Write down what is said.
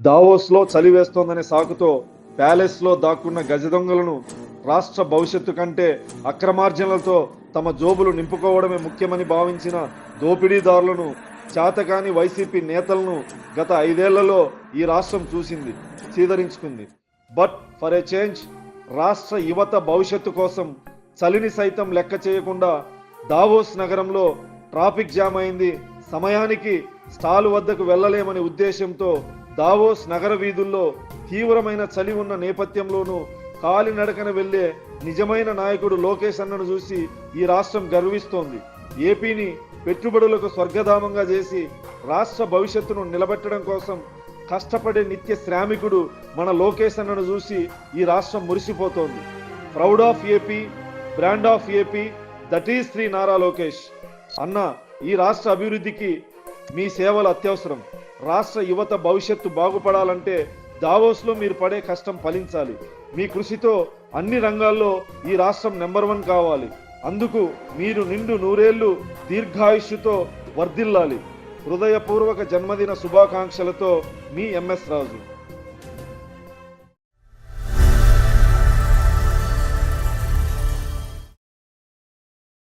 దావోస్లో చలి వేస్తోందనే సాకుతో ప్యాలెస్లో దాక్కున్న గజ దొంగలను రాష్ట్ర భవిష్యత్తు కంటే అక్రమార్జనలతో తమ జోబులు నింపుకోవడమే ముఖ్యమని భావించిన దోపిడీదారులను చేతకాని వైసీపీ నేతలను గత ఐదేళ్ళలో ఈ రాష్ట్రం చూసింది చీదరించుకుంది. బట్ ఫర్ ఏ చేంజ్ రాష్ట్ర యువత భవిష్యత్తు కోసం చలిని సైతం లెక్క చేయకుండా దావోస్ నగరంలో ట్రాఫిక్ జామ్ అయింది. సమయానికి స్టాల్ వద్దకు వెళ్ళలేమనే ఉద్దేశంతో దావోస్ నగర వీధుల్లో తీవ్రమైన చలి ఉన్న నేపథ్యంలోనూ కాలినడకన వెళ్ళే నిజమైన నాయకుడు లోకేష్ అన్నను చూసి ఈ రాష్ట్రం గర్విస్తోంది. ఏపీని పెట్టుబడులకు స్వర్గధామంగా చేసి రాష్ట్ర భవిష్యత్తును నిలబెట్టడం కోసం కష్టపడే నిత్య శ్రామికుడు మన లోకేష్ అన్నను చూసి ఈ రాష్ట్రం మురిసిపోతోంది. Proud of AP brand of AP that is Shri Nara Lokesh. అన్న ఈ రాష్ట్ర అభివృద్ధికి మీ సేవలు అత్యవసరం. రాష్ట్ర యువత భవిష్యత్తు బాగుపడాలంటే దావోస్లో మీరు పడే కష్టం ఫలించాలి. మీ కృషితో అన్ని రంగాల్లో ఈ రాష్ట్రం నెంబర్ వన్ కావాలి. అందుకు మీరు నిండు నూరేళ్ళు దీర్ఘాయుష్యుతో వర్ధిల్లాలి. హృదయపూర్వక జన్మదిన శుభాకాంక్షలతో మీ ఎంఎస్ రాజు.